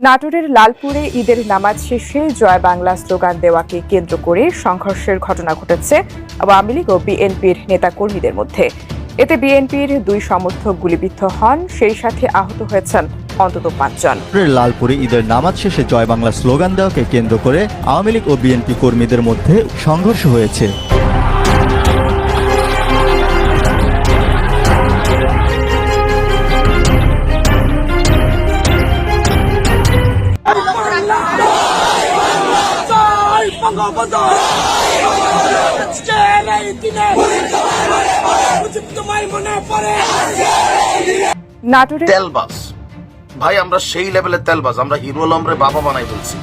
নাটোরের লালপুরে ঈদের নামাজ শেষে জয় বাংলা স্লোগান দেওয়াকে কেন্দ্র করে সংঘর্ষের ঘটনা ঘটেছে আওয়ামী লীগ ও বিএনপির নেতাকর্মীদের মধ্যে। এতে বিএনপির দুই সমর্থক গুলিবিদ্ধ হন, সেই সাথে আহত হয়েছেন অন্তত পাঁচজন। লালপুরে ঈদের নামাজ শেষে জয় বাংলা স্লোগান দেওয়াকে কেন্দ্র করে আওয়ামী লীগ ও বিএনপি কর্মীদের মধ্যে সংঘর্ষ হয়েছে। পড়ে নাটোরের তেলবাজ। ভাই আমরা সেই লেভেলের তেলবাজ। আমরা হিরো আলমরে বাবা বানাই ফেলছি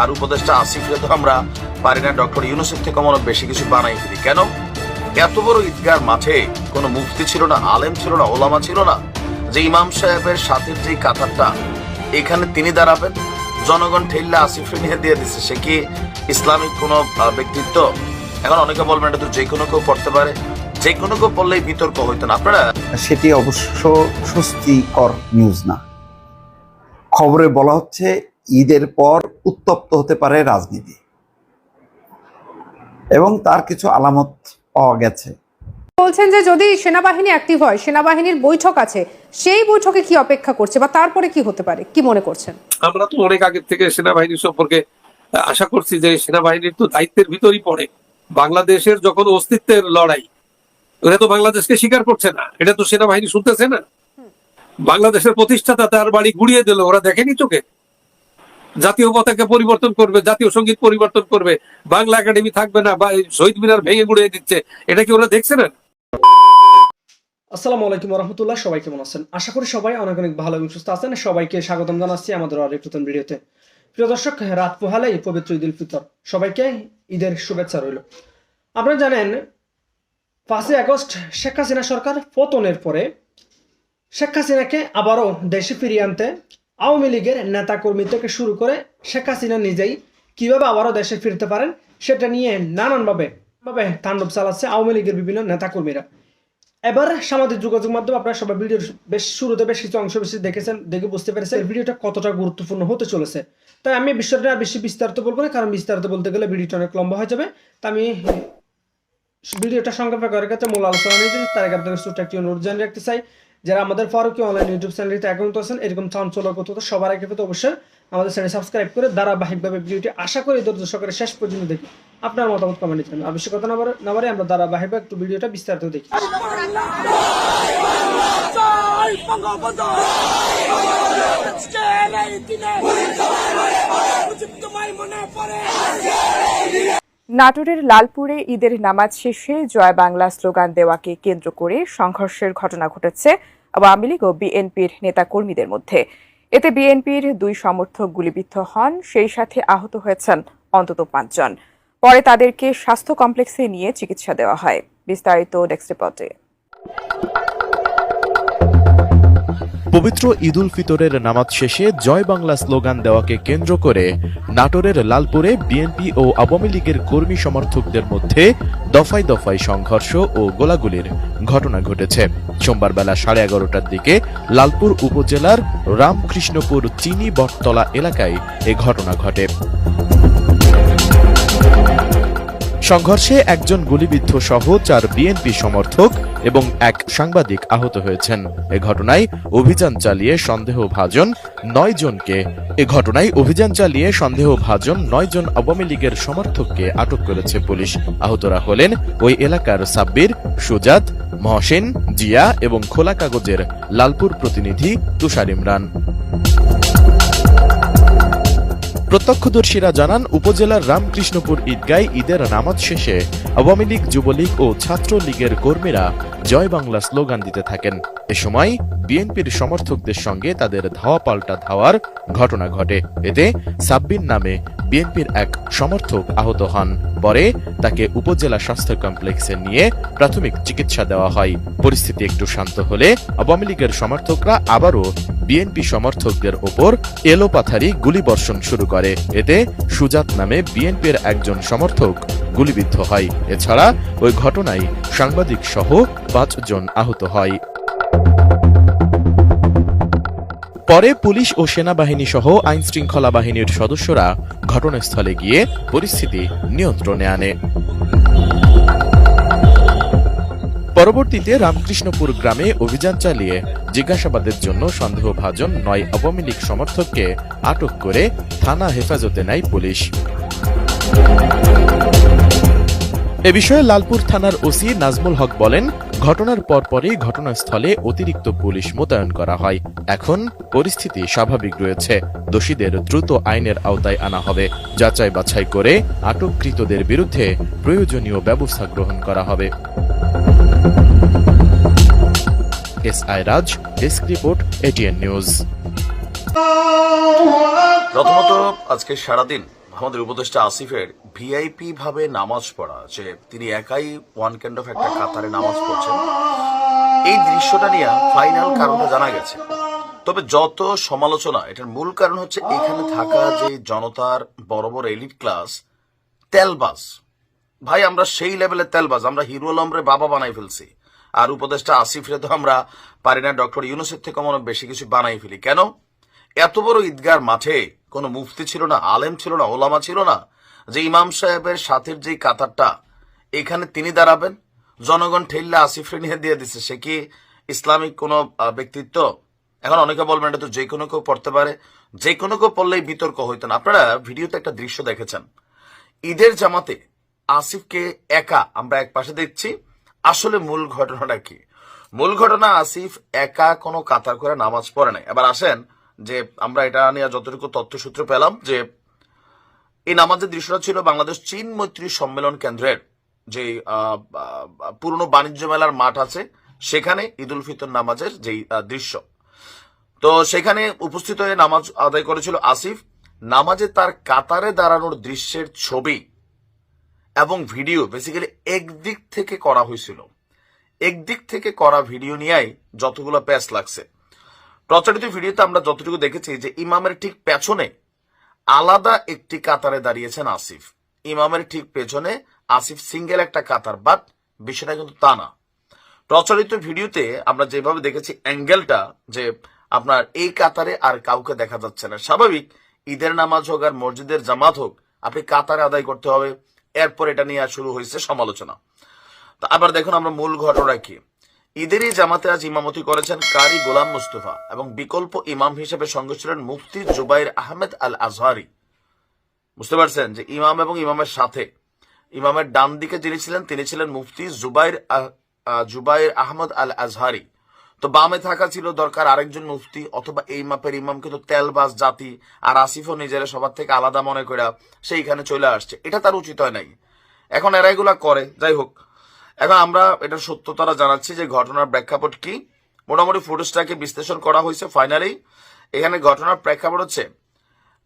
আর উপদেষ্টা আসিফরে তো আমরা পারি না ডক্টর ইউনুসেফ থেকে মনে বেশি কিছু বানাই ফেলি। কেন? এত বড় ঈদগার মাঠে কোনো মুফতি ছিল না আলেম ছিল না ওলামা ছিল না যে ইমাম সাহেবের সাথে যে কাতারটা এখানে তিনি দাঁড়াবেন জনগণ ঠেললে আসিফে নিয়ে দিয়ে দিচ্ছে সে কি ইসলামিক কোনো ব্যক্তিত্ব? এখন অনেকে বলবেন এটা তো যে কোনো কেউ পড়তে পারে। যে কোনো কেউ পড়লেই বিতর্ক হইতো না। আপনারা সেটি অবশ্য স্বস্তিকর নিউজ না। খবরে বলা হচ্ছে ঈদের পর উত্তপ্ত হতে পারে রাজনীতি। এবং তার কিছু আলামত পাওয়া গেছে। বলছেন যে যদি সেনাবাহিনী অ্যাক্টিভ হয় সেনাবাহিনীর বৈঠক আছে সেই বৈঠকে কি অপেক্ষা করছে বা তারপরে কি হতে পারে? কি মনে করছেন? আমরা তো অনেক আগের থেকে সেনাবাহিনী সম্পর্কে আশা করছি যে সেনাবাহিনীর তো দায়িত্বের ভিতরই পড়ে। বাংলাদেশের যখন অস্তিত্বের লড়াই, ওরা তো বাংলাদেশকে স্বীকার করছে না। এটা তো সেনাবাহিনী শুনতেছে না। বাংলাদেশের প্রতিষ্ঠাতা তার বাড়ি গুড়িয়ে দিল, ওরা দেখেনি চোখে। জাতীয় পতাকা পরিবর্তন করবে, জাতীয় সংগীত পরিবর্তন করবে, বাংলা একাডেমি থাকবে না, বা শহীদ মিনার ভেঙে গুড়িয়ে দিচ্ছে। এটা কি ওরা দেখছে না? আসসালামু আলাইকুম রহমতুল্লাহ সবাই কেমন আছেন? আশা করি সবাই অনেক অনেক ভালো এবং সুস্থ আছেন। সবাইকে স্বাগতম জানাচ্ছি আমাদের আরেক নতুন ভিডিওতে। প্রিয় দর্শক, রাত পোহালেই পবিত্র ঈদ উল ফিতর। সবাইকে ঈদের শুভেচ্ছা রইল। আপনারা জানেন, পাঁচই আগস্ট শেখ হাসিনা সরকার পতনের পরে শেখ হাসিনাকে আবারও দেশে ফিরিয়ে আনতে আওয়ামী লীগের নেতাকর্মী থেকে শুরু করে শেখ হাসিনা নিজেই কীভাবে আবারও দেশে ফিরতে পারেন, সেটা নিয়ে নানানভাবে ভাবে তাণ্ডব চালাচ্ছে আওয়ামী লীগের বিভিন্ন নেতাকর্মীরা। এবার সামাজিক যোগাযোগ মাধ্যমে, আপনারা সবাই ভিডিওর বেশ শুরুতে বেশ কিছু অংশ বেশি দেখেছেন, দেখে বুঝতে পেরেছেন। ভিডিওটা কতটা গুরুত্বপূর্ণ হতে চলেছে। তাই আমি বিষয়টা আর বেশি বিস্তারিত বলব না, কারণ বিস্তারিত বলতে গেলে ভিডিওটা অনেক লম্বা হয়ে যাবে। তা আমি ভিডিওটা সংক্ষেপে করার কাছে মূল আলোচনা নিয়ে যাচ্ছি তার আগে আপনাদের ছোট্ট একটি অনুরোধ জানিয়ে রাখতে চাই, যারা আমাদের ফারুকি অনলাইন ইউটিউব চ্যানেলটিতে অ্যাকাউন্ট আছেন, এরকম চাঞ্চল্য তো সবার আগে তো অবশ্যই আমাদের চ্যানেল সাবস্ক্রাইব করে ধারাবাহিকভাবে ভিডিওটি আশা করি ধৈর্য সহকারে শেষ পর্যন্ত দেখি আপনার মতামত কমেন্টে জানাবেন। আবশ্যকতা না বাড়ে আমরা ধারাবাহিকভাবে একটু ভিডিওটা বিস্তারিত দেখি। নাটোরের লালপুরে ঈদের নামাজ শেষে জয় বাংলা স্লোগান দেওয়াকে কেন্দ্র করে সংঘর্ষের ঘটনা ঘটেছে আওয়ামী লীগ ও বিএনপির নেতাকর্মীদের মধ্যে। এতে বিএনপির দুই সমর্থক গুলিবিদ্ধ হন, সেই সাথে আহত হয়েছেন অন্তত পাঁচজন। পরে তাদেরকে স্বাস্থ্য কমপ্লেক্সে নিয়ে চিকিৎসা দেওয়া হয়। বিস্তারিত ডেস্ক রিপোর্টে। পবিত্র ঈদুল ফিতরের নামাজ শেষে জয় বাংলা স্লোগান দেওয়াকে কেন্দ্র করে নাটোরের লালপুরে বিএনপি ও আওয়ামী লীগের কর্মী সমর্থকদের মধ্যে দফায় দফায় সংঘর্ষ ও গোলাগুলির ঘটনা ঘটেছে। সোমবার বেলা সাড়ে এগারোটার দিকে লালপুর উপজেলার রামকৃষ্ণপুর চিনি বটতলা এলাকায় এ ঘটনা ঘটে। সংঘর্ষে একজন গুলিবিদ্ধ সহ চার বিএনপি সমর্থক এবং এক সাংবাদিক আহত হয়েছেন। এ ঘটনায় অভিযান চালিয়ে সন্দেহভাজন নয় জনকে এ ঘটনায় অভিযান চালিয়ে সন্দেহভাজন নয় জন আওয়ামী লীগের সমর্থককে আটক করেছে পুলিশ। আহতরা হলেন ওই এলাকার সাব্বির, সুজাত, মহসেন, জিয়া এবং খোলা কাগজের লালপুর প্রতিনিধি তুষার ইমরান। প্রত্যক্ষদর্শীরা জানান, উপজেলার রামকৃষ্ণপুর ঈদগায় ঈদের নামাজ শেষে আওয়ামী লীগ, যুবলীগ ও ছাত্রলীগের কর্মীরা জয় বাংলা স্লোগান দিতে থাকেন। এ সময় বিএনপির সমর্থকদের সঙ্গে তাদের ধাওয়া পাল্টা ধাওয়ার ঘটনা ঘটে। এতে সাব্বির নামে বিএনপির এক সমর্থক আহত হন। পরে তাকে উপজেলা স্বাস্থ্য কমপ্লেক্সে নিয়ে প্রাথমিক চিকিৎসা দেওয়া হয়। পরিস্থিতি একটু শান্ত হলে আওয়ামী লীগের সমর্থকরা আবারও বিএনপি সমর্থকদের ওপর এলোপাথারি গুলিবর্ষণ শুরু করে। এতে সুজাত নামে বিএনপির একজন সমর্থক গুলিবিদ্ধ হয়। এছাড়া ওই ঘটনায় সাংবাদিক সহ পাঁচজন আহত হয়। পরে পুলিশ ও সেনাবাহিনী সহ আইন শৃঙ্খলা বাহিনীর সদস্যরা ঘটনাস্থলে গিয়ে পরিস্থিতি নিয়ন্ত্রণে আনে। পরবর্তীতে রামকৃষ্ণপুর গ্রামে অভিযান চালিয়ে জিজ্ঞাসাবাদের জন্য সন্দেহভাজন নয় আওয়ামী লীগ সমর্থককে আটক করে থানা হেফাজতে নেয় পুলিশ। এ বিষয়ে লালপুর থানার ওসি নাজমুল হক বলেন ঘটনার পরপরই ঘটনাস্থলে অতিরিক্ত পুলিশ মোতায়েন করা হয়। এখন পরিস্থিতি স্বাভাবিক রয়েছে। দোষীদের দ্রুত আইনের আওতায় আনা হবে। যাচাই বাছাই করে আটককৃতদের বিরুদ্ধে প্রয়োজনীয় ব্যবস্থা গ্রহণ করা হবে। S I Raj, desk report, ATN news. প্রথমত আজকে সারাদিন আমাদের উপদেষ্টা আসিফের ভিআইপি ভাবে নামাজ পড়া, যে তিনি একাই ওয়ান কাইন্ড অফ একটা কাতারে নামাজ পড়ছেন, এই দৃশ্যটা নিয়ে ফাইনাল কারণটা জানা গেছে। তবে যত সমালোচনা, এটার মূল কারণ হচ্ছে এখানে থাকা যে জনতার বড় বড় এলিট ক্লাস তেলবাজ। ভাই, আমরা সেই লেভেলের তেলবাজ, আমরা হিরো আলমরে বাবা বানাই ফেলছি। আর উপদেষ্টা আসিফরে তো আমরা পারি না, ডক্টর ইউনুসের থেকে মনে বেশি কিছু বানাই ফেলি। কেন? এত বড় ঈদগার মাঠে কোনো মুফতি ছিল না, আলেম ছিল না, ওলামা ছিল না যে ইমাম সাহেবের সাথের যে কাতারটা এখানে তিনি দাঁড়াবেন? জনগণ ঠেললে আসিফরে নিয়ে দিয়ে দিচ্ছে সে কি ইসলামিক কোনো ব্যক্তিত্ব? এখন অনেকে বলবেন এটা তো যে কোনো কেউ পড়তে পারে, যে কোনো কেউ পড়লেই বিতর্ক হইতো না। আপনারা ভিডিওতে একটা দৃশ্য দেখেছেন। ঈদের জামাতে আসিফকে একা আমরা এক পাশে দেখছি। আসলে মূল ঘটনাটা কি? মূল ঘটনা, আসিফ একা কোনো কাতার করে নামাজ পড়ে নাই। এবার আসেন যে আমরা এটা নিয়ে যতটুকু তথ্যসূত্র পেলাম যে এই নামাজের দৃশ্যটা ছিল বাংলাদেশ চীন মৈত্রী সম্মেলন কেন্দ্রের যে পুরনো বাণিজ্য মেলার মাঠ আছে, সেখানে ঈদ উল ফিতর নামাজের যেই দৃশ্য। তো সেখানে উপস্থিত হয়ে নামাজ আদায় করেছিল আসিফ। নামাজে তার কাতারে দাঁড়ানোর দৃশ্যের ছবি এবং ভিডিও বেসিক্যালি একদিক থেকে করা হয়েছিল। একদিক থেকে করা ভিডিও নিয়েই যতগুলো প্যাচ লাগছে। প্রচারিত ভিডিওতে আমরা যতটুকু দেখেছি যে ইমামের ঠিক পেছনে আলাদা একটি কাতারে দাঁড়িয়েছেন আসিফ। ইমামের ঠিক পেছনে আসিফ সিঙ্গেল একটা কাতার, বাট বিষয়টা কিন্তু তা না। প্রচলিত ভিডিওতে আমরা যেভাবে দেখেছি অ্যাঙ্গেলটা যে আপনার এই কাতারে আর কাউকে দেখা যাচ্ছে না। স্বাভাবিক, ঈদের নামাজ হোক আর মসজিদের জামাত হোক, আপনি কাতারে আদায় করতে হবে। এরপর এটা নিয়ে শুরু হয়েছে সমালোচনা। আবার দেখুন আমরা মূল ঘটনা কি। ঈদেরই জামাতে আজ ইমামতি করেছেন কারি গোলাম মুস্তফা এবং বিকল্প ইমাম হিসেবে সঙ্গে ছিলেন মুফতি জুবাইর আহমেদ আল আজহারি বুঝতে পারছেন যে ইমাম এবং ইমামের সাথে, ইমামের ডান দিকে যিনি ছিলেন, তিনি ছিলেন মুফতি জুবাইর জুবাইর আহমদ আল আজহারি তো বামে থাকা ছিল দরকার আরেকজন মুফতি, অথবা এই মাপের ইমাম কিন্তু তেলবাস জাতি, আর আসিফও নিজের সবার থেকে আলাদা মনে করে সেইখানে চলে আসছে। এটা তার উচিত হয় নাই। এখন এরা এগুলা করে, যাই হোক। এখন আমরা এটার সত্যতারা জানাচ্ছি যে ঘটনার প্রেক্ষাপট কি। মোটামুটি ফুটেজটাকে বিশ্লেষণ করা হয়েছে ফাইনালি। এখানে ঘটনার প্রেক্ষাপট হচ্ছে,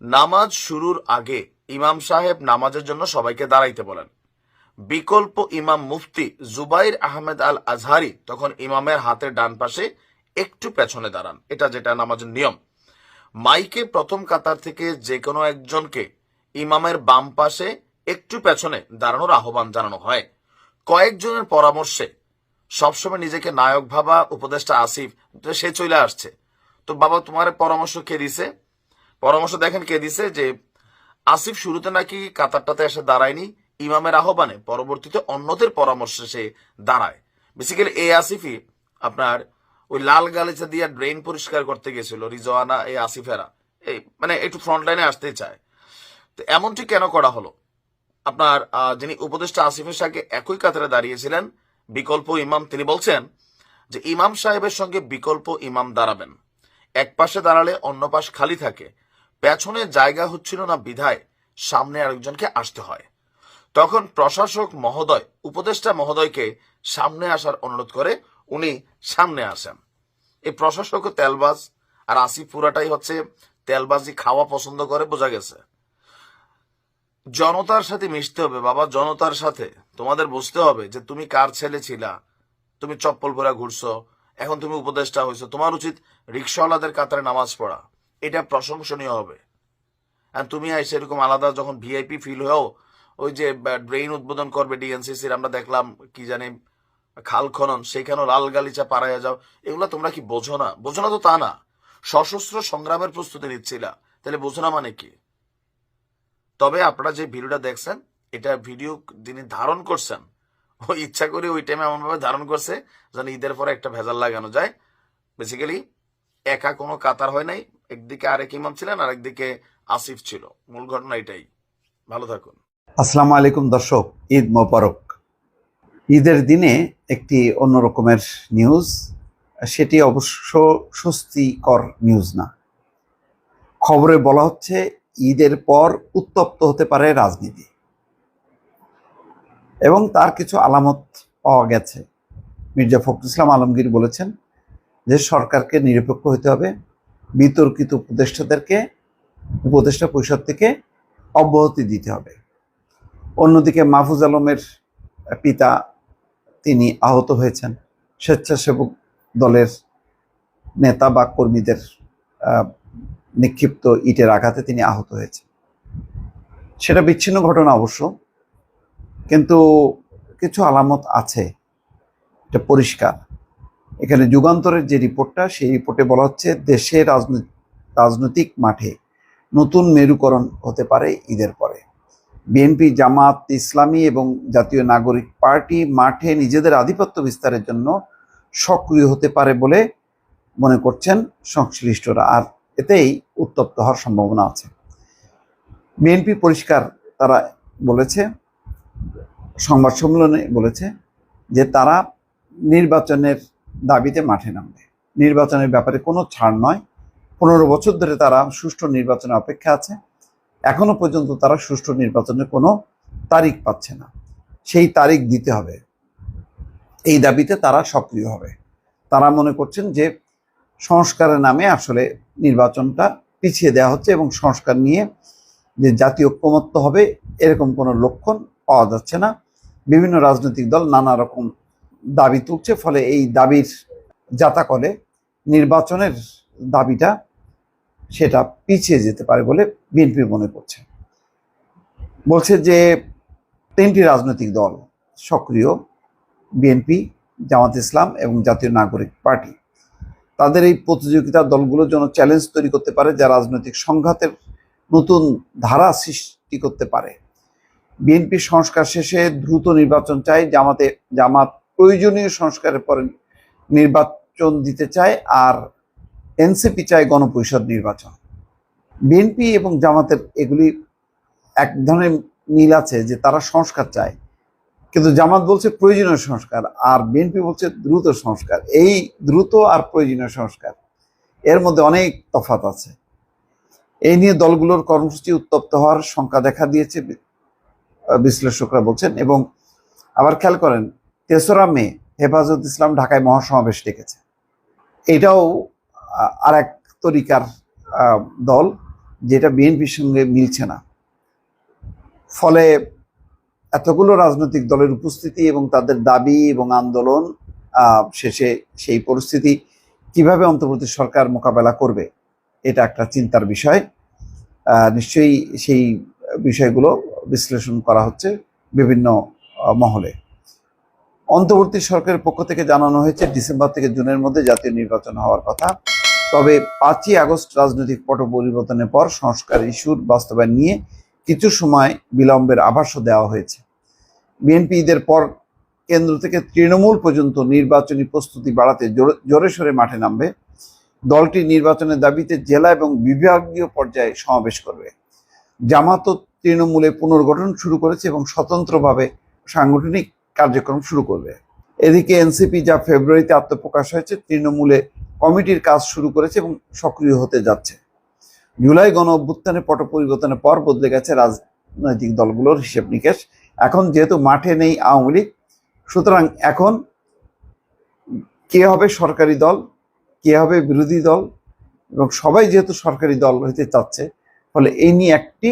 নামাজ শুরুর আগে ইমাম সাহেব নামাজের জন্য সবাইকে দাঁড়াইতে বলেন। বিকল্প ইমাম মুফতি জুবাইর আহমেদ আল আজহারি তখন ইমামের হাতের ডান পাশে একটু পেছনে দাঁড়ান। এটা যেটা নামাজের নিয়ম। মাইকে প্রথম কাতার থেকে যে কোনো একজনকে ইমামের বাম পাশে একটু পেছনে দাঁড়ানোর আহ্বান জানানো হয়। কয়েকজনের পরামর্শে সবসময় নিজেকে নায়ক ভাবা উপদেষ্টা আসিফ সে চলে আসছে। তো বাবা, তোমার পরামর্শ কে দিছে? পরামর্শ দেখেন কে দিছে যে, আসিফ শুরুতে নাকি কাতারটাতে এসে দাঁড়ায়নি, ইমামের আহ্বানে, পরবর্তীতে অন্যদের পরামর্শে সে দাঁড়ায়। বেসিক্যালি এ আসিফই আপনার ওই লাল গালিচা দিয়ে ড্রেন পরিষ্কার করতে গেছিল, রিজওয়ানা এ আসিফেরা। এই মানে একটু ফ্রন্ট লাইনে আসতে চায়। তো এমনটি কেন করা হলো? আপনার যিনি উপদেষ্টা আসিফের সাথে একই কাতারে দাঁড়িয়েছিলেন, বিকল্প ইমাম, তিনি বলছেন যে ইমাম সাহেবের সঙ্গে বিকল্প ইমাম দাঁড়াবেন। এক পাশে দাঁড়ালে অন্য পাশ খালি থাকে। পেছনে জায়গা হচ্ছিল না বিধায় সামনে আরেকজনকে আসতে হয়। তখন প্রশাসক মহোদয়, উপদেষ্টা মহোদয়কে সামনে আসার অনুরোধ করে উনি সামনে আসেন। এই প্রশাসক তেলবাজ আর আসিফ পুরাটাই হচ্ছে তেলবাজি খাওয়া পছন্দ করে, বোঝা গেছে। জনতার সাথে মিশতে হবে, বাবা, জনতার সাথে। তোমাদের বুঝতে হবে যে তুমি কার ছেলে ছিলা। তুমি চপ্পল পরা ঘুরছো, এখন তুমি উপদেষ্টা হয়েছো। তোমার উচিত রিক্সাওয়ালাদের কাতারে নামাজ পড়া। এটা প্রশংসনীয় হবে। আর তুমি আইসে এরকম আলাদা যখন ভিআইপি ফিল হয়েও, ওই যে ড্রেন উদ্বোধন করবে ডিএনসিসির আমরা দেখলাম, কি জানি, খাল খনন, সেখানেও লাল গালিচা পাড়াইয়া যাও। এগুলো তোমরা কি বোঝো না? বোঝো না তো তা না। সশস্ত্র সংগ্রামের প্রস্তুতি নিচ্ছিলা। তাহলে বোঝো না মানে কি? তবে আপনারা যে ভিডিওটা দেখছেন, এটা ভিডিও যিনি ধারণ করছেন, ও ইচ্ছা করে ওই টাইমে এমনভাবে ধারণ করছে যেন ঈদের পরে একটা ভেজাল লাগানো যায়। বেসিক্যালি একা কোনো কাতার হয় নাই, একদিকে আরেক ইমাম ছিলেন আর একদিকে আসিফ ছিল। মূল ঘটনা এটাই। ভালো থাকুন। আসসালামু আলাইকুম দর্শক, ঈদ মোবারক। ঈদের দিনে একটি অন্য রকমের নিউজ সেটি অবশ্য স্বস্তিকর নিউজ না। খবরে বলা হচ্ছে ঈদের পর উত্তপ্ত হতে পারে রাজনীতি। এবং তার কিছু আলামত পাওয়া গেছে। মির্জা ফখরুল ইসলাম আলমগীর বলেছেন যে সরকারকে নিরপেক্ষ হতে হবে। বিতর্কিত উপদেষ্টাদেরকে, উপদেষ্টা পরিষদ থেকে অব্যাহতি দিতে হবে। অন্যদিকে মাহফুজ আলমের পিতা তিনি আহত হয়েছেন। স্বেচ্ছাসেবক দলের নেতা বা কর্মীদের নিক্ষিপ্ত ইটের আঘাতে তিনি আহত হয়েছেন। সেটা বিচ্ছিন্ন ঘটনা অবশ্য, কিন্তু কিছু আলামত আছে। এটা পরিষ্কার। এখানে যুগান্তরের যে রিপোর্টটা, সেই রিপোর্টে বলা হচ্ছে দেশের রাজনৈতিক রাজনৈতিক মাঠে নতুন মেরুকরণ হতে পারে ঈদের পরে। বিএনপি, জামাত, ইসলামী এবং জাতীয় নাগরিক পার্টি মাঠে নিজেদের আধিপত্য বিস্তারের জন্য সক্রিয় হতে পারে বলে মনে করছেন সংশ্লিষ্টরা। আর এতেই উত্তপ্ত হওয়ার সম্ভাবনা আছে। বিএনপি পরিষ্কার তারা বলেছে, সংবাদ সম্মেলনে বলেছে যে তারা নির্বাচনের দাবিতে মাঠে নামবে। নির্বাচনের ব্যাপারে কোনো ছাড় নয়। পনেরো বছর ধরে তারা সুষ্ঠু নির্বাচনের অপেক্ষা আছে। এখনও পর্যন্ত তারা সুষ্ঠু নির্বাচনের কোনো তারিখ পাচ্ছে না। সেই তারিখ দিতে হবে। এই দাবিতে তারা সক্রিয় হবে। তারা মনে করছেন যে সংস্কারের নামে আসলে নির্বাচনটা পিছিয়ে দেওয়া হচ্ছে এবং সংস্কার নিয়ে যে জাতীয় ঐক্যমত্য হবে, এরকম কোনো লক্ষণ পাওয়া যাচ্ছে না। বিভিন্ন রাজনৈতিক দল নানা রকম দাবি তুলছে, ফলে এই দাবির জাতাকলে নির্বাচনের দাবিটা সেটা পিছিয়ে যেতে পারে বলে বিএনপি মনে করছে। বলছে যে তিনটি রাজনৈতিক দল সক্রিয়, বিএনপি, জামাত ইসলাম এবং জাতীয় নাগরিক পার্টি। তাদের এই প্রতিযোগিতার দলগুলোর জন্য চ্যালেঞ্জ তৈরি করতে পারে, যা রাজনৈতিক সংঘাতের নতুন ধারা সৃষ্টি করতে পারে। বিএনপি সংস্কার শেষে দ্রুত নির্বাচন চায় জামাতে, জামাত প্রয়োজনীয় সংস্কারের পরে নির্বাচন দিতে চায়, আর এনসিপি চায় গণপরিষদ নির্বাচন। বিএনপি এবং জামাতের এগুলি এক ধরনের মিল আছে যে তারা সংস্কার চায়। কিন্তু জামাত বলছে প্রয়োজনীয় সংস্কার, আর বিএনপি বলছে দ্রুত সংস্কার। এই দ্রুত আর প্রয়োজনীয় সংস্কার, এর মধ্যে অনেক তফাত আছে। এই নিয়ে দলগুলোর কর্মসূচি উত্তপ্ত হওয়ার শঙ্কা দেখা দিয়েছে বিশ্লেষকরা বলছেন। এবং আবার খেয়াল করেন, তেসরা মে হেফাজত ইসলাম ঢাকায় মহাসমাবেশ ডেকেছে। এটাও আর এক তরিকার দল, যেটা বিএনপির সঙ্গে মিলছে না। ফলে এতগুলো রাজনৈতিক দলের উপস্থিতি এবং তাদের দাবি এবং আন্দোলন শেষে সেই পরিস্থিতি কীভাবে অন্তর্বর্তী সরকার মোকাবেলা করবে, এটা একটা চিন্তার বিষয়। নিশ্চয়ই সেই বিষয়গুলো বিশ্লেষণ করা হচ্ছে বিভিন্ন মহলে। অন্তর্বর্তী সরকারের পক্ষ থেকে জানানো হয়েছে, ডিসেম্বর থেকে জুনের মধ্যে জাতীয় নির্বাচন হওয়ার কথা। তবে পাঁচই আগস্ট রাজনৈতিক পট পরিবর্তনের পর সংস্কার ইস্যুর বাস্তবায়ন নিয়ে কিছু সময় বিলম্বের আভাসও দেওয়া হয়েছে। বিএনপি ঈদের পর কেন্দ্র থেকে তৃণমূল পর্যন্ত নির্বাচনী প্রস্তুতি বাড়াতে জোরে- মাঠে নামবে। দলটি নির্বাচনের দাবিতে জেলা এবং বিভাগীয় পর্যায়ে সমাবেশ করবে। জামাত তৃণমূলে পুনর্গঠন শুরু করেছে এবং স্বতন্ত্রভাবে সাংগঠনিক কার্যক্রম শুরু করবে। এদিকে এনসিপি যা ফেব্রুয়ারিতে আত্মপ্রকাশ হয়েছে, তৃণমূলে কমিটির কাজ শুরু করেছে এবং সক্রিয় হতে যাচ্ছে। জুলাই গণ অভ্যুত্থানের পট পরিবর্তনের পর বদলে গেছে রাজনৈতিক দলগুলোর হিসেব নিকেশ। এখন যেহেতু মাঠে নেই আওয়ামী লীগ, সুতরাং এখন কে হবে সরকারি দল, কে হবে বিরোধী দল, এবং সবাই যেহেতু সরকারি দল হইতে চাচ্ছে, ফলে এই নিয়ে একটি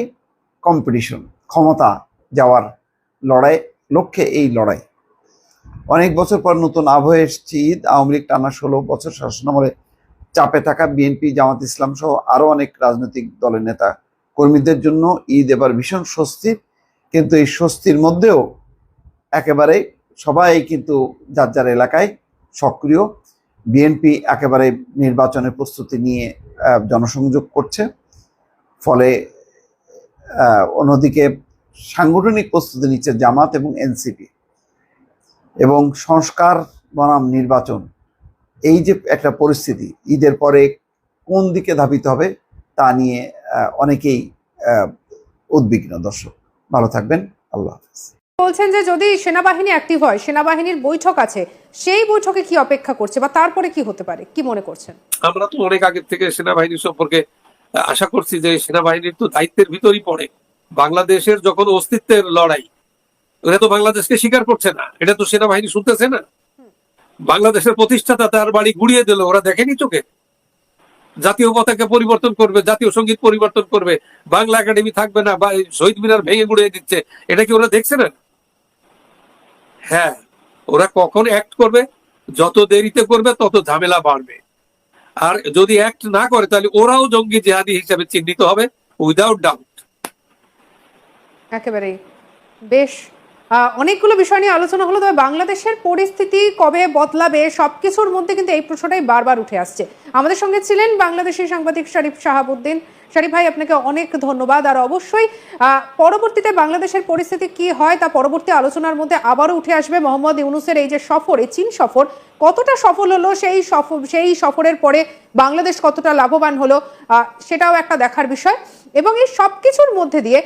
কম্পিটিশন ক্ষমতা যাওয়ার লড়াই, লক্ষ্যে এই লড়াই। অনেক বছর পর নতুন আবহে এসছে, ঈদ, আওয়ামী লীগ টানা ষোলো বছর শাসনামলে চাপে থাকা বিএনপি জামাত ইসলাম সহ আরও অনেক রাজনৈতিক দলের নেতা কর্মীদের জন্য ঈদ এবার ভীষণ স্বস্তির কিন্তু এই স্বস্তির মধ্যেও একেবারে সবাই কিন্তু যার যার এলাকায় সক্রিয়। বিএনপি একেবারে নির্বাচনের প্রস্তুতি নিয়ে জনসংযোগ করছে। ফলে অন্যদিকে সাংগঠনিক প্রস্তুতি নিচ্ছে জামাত এবং এনসিপি এবং সংস্কার বনাম নির্বাচন, এই যে একটা পরিস্থিতি, ঈদের পরে কোন দিকে ধাবিত হবে তা নিয়ে অনেকেই উদ্বিগ্ন, দর্শক। ভালো থাকবেন আল্লাহ হাফিজ। বলছেন যে যদি সেনাবাহিনী অ্যাক্টিভ হয় সেনাবাহিনীর বৈঠক আছে সেই বৈঠকে কি অপেক্ষা করছে বা তারপরে কি হতে পারে? কি মনে করছেন? আমরা তো অনেক আগের থেকে সেনাবাহিনী সম্পর্কে আশা করছি যে সেনাবাহিনীর তো দায়িত্বের ভিতরই পড়ে। বাংলাদেশের যখন অস্তিত্বের লড়াই ওরা তো বাংলাদেশকে স্বীকার করছে না। এটা তো সেনাবাহিনী শুনতেছে না। বাংলাদেশের প্রতিষ্ঠাতা তার বাড়ি গুড়িয়ে দিল ওরা দেখেনি চোখে? জাতীয় পতাকা পরিবর্তন করবে, জাতীয় সংগীত পরিবর্তন করবে, বাংলা একাডেমি থাকবে না, বা শহীদ মিনার ভেঙে গুড়িয়ে দিচ্ছে। এটা কি ওরা দেখছে না? হ্যাঁ ওরা কখন অ্যাক্ট করবে? যত দেরিতে করবে, তত ঝামেলা বাড়বে। আর যদি অ্যাক্ট না করে, তাহলে ওরাও জঙ্গি জেহাদি হিসাবে চিহ্নিত হবে উইদাউট ডাউট একেবারেই। বেশ অনেকগুলো বিষয় নিয়ে আলোচনা হলো, তবে বাংলাদেশের পরিস্থিতি কবে বদলাবে সব কিছুর মধ্যে কিন্তু এই প্রশ্নটাই বারবার উঠে আসছে। আমাদের সঙ্গে ছিলেন বাংলাদেশের সাংবাদিক শরীফ শাহাবুদ্দিন শরীফ ভাই, আপনাকে অনেক ধন্যবাদ। আর অবশ্যই পরবর্তীতে বাংলাদেশের পরিস্থিতি কি হয় তা পরবর্তী আলোচনার মধ্যে আবারও উঠে আসবে। মোহাম্মদ ইউনুসের এই যে সফর, এই চীন সফর, কতটা সফল হলো, সেই সফর সেই সফরের পরে বাংলাদেশ কতটা লাভবান হলো সেটাও একটা দেখার বিষয়। এবং এই সবকিছুর মধ্যে দিয়ে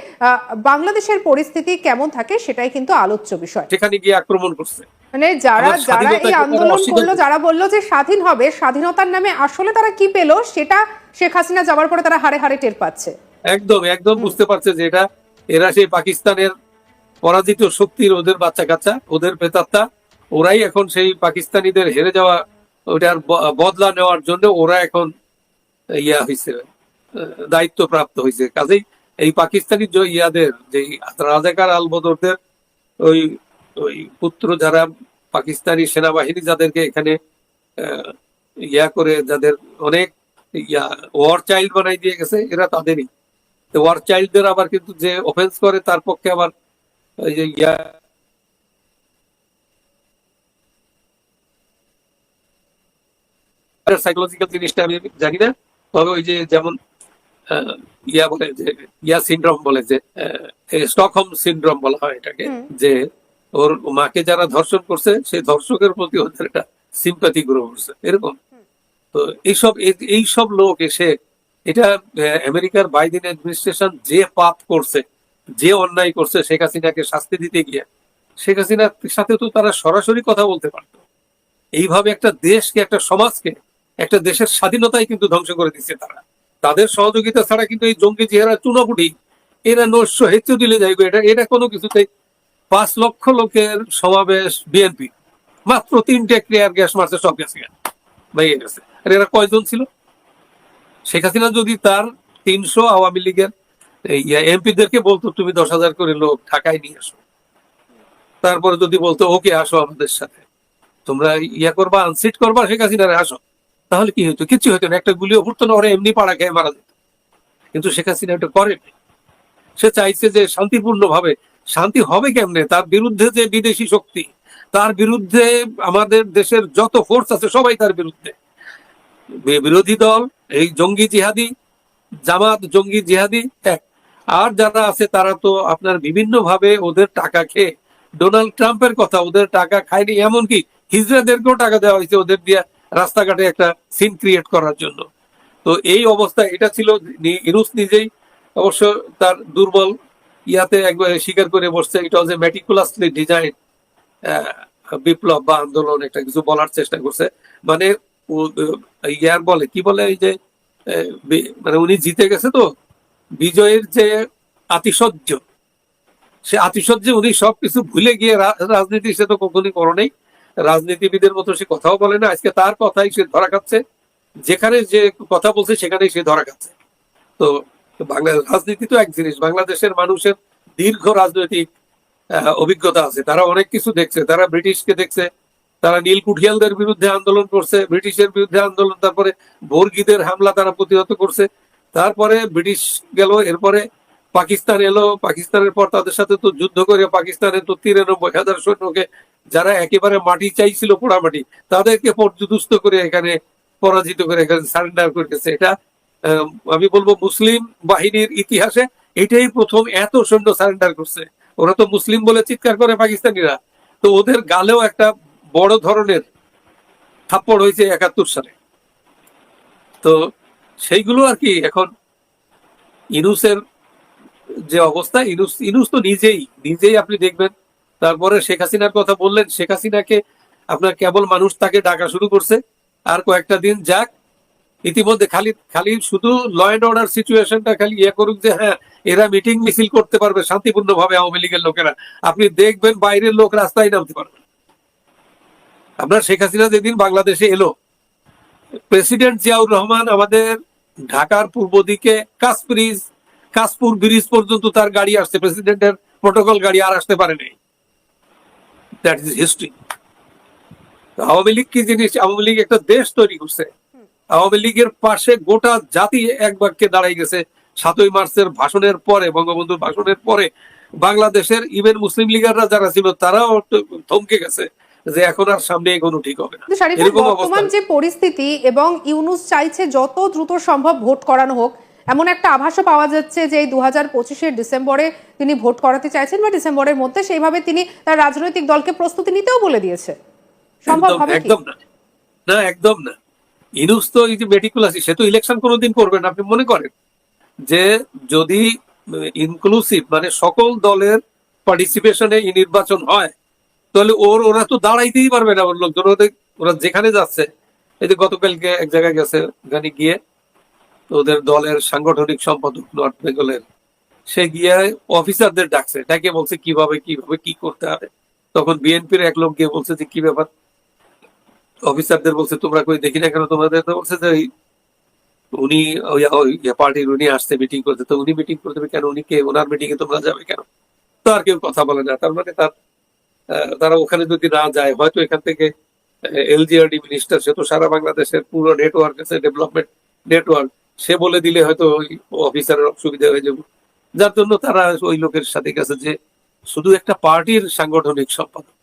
বাংলাদেশের পরিস্থিতি কেমন থাকে, সেটাই কিন্তু আলোচ্য বিষয়। সেখানে গিয়ে আক্রমণ করছে। মানে যারা যারা এই আন্দোলন করল যারা বলল যে স্বাধীন হবে স্বাধীনতার নামে আসলে তারা কি পেল সেটা শেখ হাসিনা যাওয়ার পরে তারা হারে হারে টের পাচ্ছে। একদম একদম বুঝতে পারছে যে এটা এরা সেই পাকিস্তানের পরাজিত শক্তির ওদের বাচ্চা কাচ্চা ওদের প্রেতাত্মা ওরাই এখন সেই পাকিস্তানিদের হেরে যাওয়া ওটার বদলা নেওয়ার জন্য ওরা এখন ইয়া হয়েছে দায়িত্ব প্রাপ্ত হয়েছে কাজেই এই পাকিস্তানি যে ইয়াদের যে রাজাকার আলবদরদের ওই ওই পুত্র যারা পাকিস্তানি সেনাবাহিনী যাদেরকে এখানে ইয়া করে যাদের অনেক ইয়া ওয়ার চাইল্ড বানাই দিয়ে গেছে এরা তাদেরই। ওয়ার চাইল্ডদের আবার কিন্তু যে অফেন্স করে তার পক্ষে আবার ইয়া সাইকোলজিক্যাল জিনিসটা আমি জানি না তবে ওই যে যেমন ইয়া বলে যে ইয়া সিনড্রোম বলে যে স্টকহোম সিনড্রোম বলা হয় এটাকে যে ওর মাকে যারা ধর্ষণ করছে, সেই ধর্ষকের প্রতি ওদের একটা সিম্পাথি গ্রো করছে। এরকম? তো এইসব এইসব লোক এসে, এটা আমেরিকার বাইডেন অ্যাডমিনিস্ট্রেশন যে পাপ করছে, যে অন্যায় করছে, শেখ হাসিনাকে শাস্তি দিতে গিয়ে, শেখ হাসিনার সাথে তো তারা সরাসরি কথা বলতে পারত। এইভাবে একটা দেশকে, একটা সমাজকে, একটা দেশের স্বাধীনতাই কিন্তু ধ্বংস করে দিচ্ছে তারা। তাদের সহযোগিতা ছাড়া কিন্তু এই জঙ্গি চেহারা চুনাপুটি, এরা নস্য হেঁচে দিলে যাইবে, এটা এটা কোনো কিছুতেই পাঁচ লক্ষ লোকের সমাবেশ বিএনপি। মাত্র তিনটে ক্রিয়ার গ্যাস মারছে সব গেছে ভেঙে গেছে। আর এরা কয়জন ছিল? শেখ হাসিনা যদি তার তিনশো আওয়ামী লীগের এমপিদেরকে বলতো, তুমি দশ হাজার করে লোক ঢাকায় নিয়ে আসো। তারপরে যদি বলতো, ওকে, আসো আমাদের সাথে। তোমরা ইয়া করবা আনসিট করবা, শেখ হাসিনারে আসো। তাহলে কি হতো কিচ্ছু হতো না। একটা গুলিও ফুটতো না, ওরা এমনি পাড়া খেয়ে মারা যেত। কিন্তু শেখ হাসিনা এটা করেনি সে চাইছে যে শান্তিপূর্ণ ভাবে শান্তি হবে কেমনে? তার বিরুদ্ধে যে বিদেশি শক্তি, তার বিরুদ্ধে আমাদের দেশের যত ফোর্স আছে, সবাই তার বিরুদ্ধে। বিরোধী দল, এই জঙ্গি জিহাদি, জামাত জঙ্গি জিহাদি, এক। আর যারা আছে, তারা তো আপনার বিভিন্ন ভাবে ওদের টাকা খেয়ে, ডোনাল্ড ট্রাম্পের কথা, ওদের টাকা খায়নি, এমনকি হিজড়াদেরকেও টাকা দেওয়া হয়েছে ওদের দিয়ে রাস্তাঘাটে একটা সিন ক্রিয়েট করার জন্য। তো এই অবস্থা, এটা ছিল ইনুস নিজেই অবশ্য তার দুর্বল ইয়াতে একবার স্বীকার করে বসছে এটা হচ্ছে ম্যাটিকুলাসলি ডিজাইন বিপ্লব বা আন্দোলন, একটা কিছু বলার চেষ্টা করছে। মানে ইয়ার বলে, কি বলে এই যে মানে উনি জিতে গেছে তো, বিজয়ের যে আতিশয্য, সে আতিশয্যে উনি সবকিছু ভুলে গিয়ে রাজনীতি সে তো কখনই করো নেই। রাজনীতিবিদের মতো সে কথাও বলে না, আজকে তার কথাই সে ধরা খাচ্ছে। যেখানে যে কথা বলছে সেখানেই সে ধরা খাচ্ছে। তো বাংলা রাজনীতি তো এক জিনিস, বাংলাদেশের মানুষের দীর্ঘ রাজনৈতিক অভিজ্ঞতা আছে। তারা অনেক কিছু দেখছে। তারা ব্রিটিশকে দেখছে, তারা নীল কুঠিয়ালদের বিরুদ্ধে আন্দোলন করছে, ব্রিটিশের বিরুদ্ধে আন্দোলন, তারপরে বর্গীদের হামলা তারা প্রতিহত করছে। তারপরে ব্রিটিশ গেল, এরপরে পাকিস্তান এলো, পাকিস্তানের পর তাদের সাথে তো যুদ্ধ করে পাকিস্তানের তো তিরানব্বই হাজার সৈন্যকে যারা একেবারে মাটি চাইছিল পোড়ামাটি, তাদেরকে পর্যদুস্ত করে এখানে পরাজিত করে এখানে সারেন্ডার করেছে এটা আমি বলব মুসলিম বাহিনীর ইতিহাসে এটাই প্রথম এত সৈন্য সারেন্ডার করছে। ওরা তো মুসলিম বলে চিৎকার করে পাকিস্তানিরা। তো ওদের গালেও একটা বড় ধরনের থাপ্পড় হয়েছে একাত্তর সালে। তো সেইগুলো আর কি এখন ইনুসের যে অবস্থা, ইনুস ইনুস তো নিজেই নিজেই আপনি দেখবেন। তারপরে শেখ হাসিনার কথা বললেন, শেখ হাসিনাকে আপনার কেবল মানুষ তাকে ডাকা শুরু করছে। আর কয়েকটা দিন যাক ইতিমধ্যে খালি খালি শুধু ল অ্যান্ড অর্ডার সিচুয়েশনটা খালি ইয়ে করুক যে হ্যাঁ এরা মিটিং মিছিল করতে পারবে শান্তিপূর্ণ ভাবে আওয়ামী লীগের লোকেরা। আপনি দেখবেন বাইরের লোক রাস্তায় নামতে পারবে। আপনার শেখ হাসিনা যেদিন বাংলাদেশে এলো, প্রেসিডেন্ট জিয়াউর রহমান আমাদের ঢাকার পূর্ব দিকে কাসব্রিজ কাশপুর ব্রিজ পর্যন্ত তার গাড়ি আসছে, প্রেসিডেন্টের প্রোটোকল গাড়ি আর আসতে পারে নাই। That is history Awami League কি জিনিস? আওয়ামী লীগ একটা দেশ তৈরি করছে। আওয়ামী লীগের পাশে গোটা জাতি এক বাক্যে দাঁড়াই গেছে। সাতই মার্চের ভাষণের পরে বঙ্গবন্ধুর ভাষণের পরে বাংলাদেশের ইভেন মুসলিম লীগাররা যারা ছিল তারাও থমকে গেছে যে এখন আর সামনে এগোনো ঠিক হবে না। এরকম বর্তমান যে পরিস্থিতি এবং ইউনুস চাইছে যত দ্রুত সম্ভব ভোট করানো হোক এমন একটা আভাসও পাওয়া যাচ্ছে যে এই দু হাজার পঁচিশের ডিসেম্বরে তিনি ভোট করাতে চাইছেন বা ডিসেম্বরের মধ্যে সেইভাবে তিনি তার রাজনৈতিক দলকে প্রস্তুতি নিতেও বলে দিয়েছে। সম্ভব হবে একদম না। না একদম না। ইনুস তো এই যে মেটিকুলাসি, সে তো ইলেকশন কোনোদিন করবেন আপনি মনে করেন? যে যদি ইনক্লুসিভ মানে সকল দলের পার্টিসিপেশনে নির্বাচন হয়, তাহলে ওর, ওরা তো দাঁড়াইতেই পারবে না, ওর লোকজন, ওদের, ওরা যেখানে যাচ্ছে। এই যে গতকালকে এক জায়গায় গেছে, ওখানে গিয়ে ওদের দলের সাংগঠনিক সম্পাদক নর্থ বেঙ্গলের, সে গিয়ে অফিসারদের ডাকছে, ডাকে বলছে কীভাবে কীভাবে, কি করতে হবে। তখন বিএনপির এক লোক গিয়ে বলছে যে, কি ব্যাপার? অফিসারদের বলছে, তোমরা কই দেখি না কেন তোমাদের? তো বলছে যে উনি, ওই পার্টির উনি আসছে মিটিং করতে। তো উনি মিটিং করতে কেন? উনি কে? ওনার মিটিং এ তোমরা যাবে কেন? তো আর কেউ কথা বলে না। তার মানে তার তারা ওখানে যদি না যায়, হয়তো এখান থেকে এলজিআরডি মিনিস্টার সে তো সারা বাংলাদেশের পুরো নেটওয়ার্ক আছে ডেভেলপমেন্ট নেটওয়ার্ক সে বলে দিলে হয়তো ওই অফিসারের অসুবিধা হয়ে যাবে। যার জন্য তারা ওই লোকের সাথে গেছে যে, শুধু একটা পার্টির সাংগঠনিক সম্পাদক।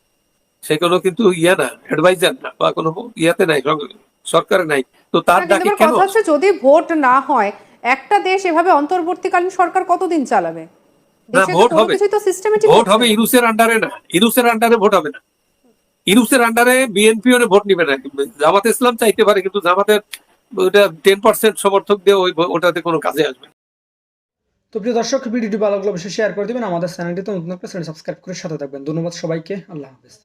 সে কোনো কিন্তু ইয়ে না অ্যাডভাইজার না বা কোনো ইয়াতে নাই সরকারে নাই। তো তার ডাকে কেন? যদি ভোট না হয় একটা দেশ এভাবে অন্তর্বর্তীকালীন সরকার কতদিন চালাবে? না ভোট হবে। ভোট হবে আন্ডারে না আন্ডারে ভোট হবে না। ইনুসের আন্ডারে বিএনপি ভোট নিবে না। জামাত ইসলাম চাইতে পারে কিন্তু জামাতের ওটা টেন পার্সেন্ট সমর্থক দিয়ে ওই ওটাতে কোনো কাজে আসবে না। তো প্রিয় দর্শক ভিডিওটি ভালো লাগলে অবশ্যই শেয়ার করে দিবেন। আমাদের চ্যানেলটি তো নতুন সাবস্ক্রাইব করে সাথে থাকবেন। ধন্যবাদ সবাইকে। আল্লাহ হাফেজ।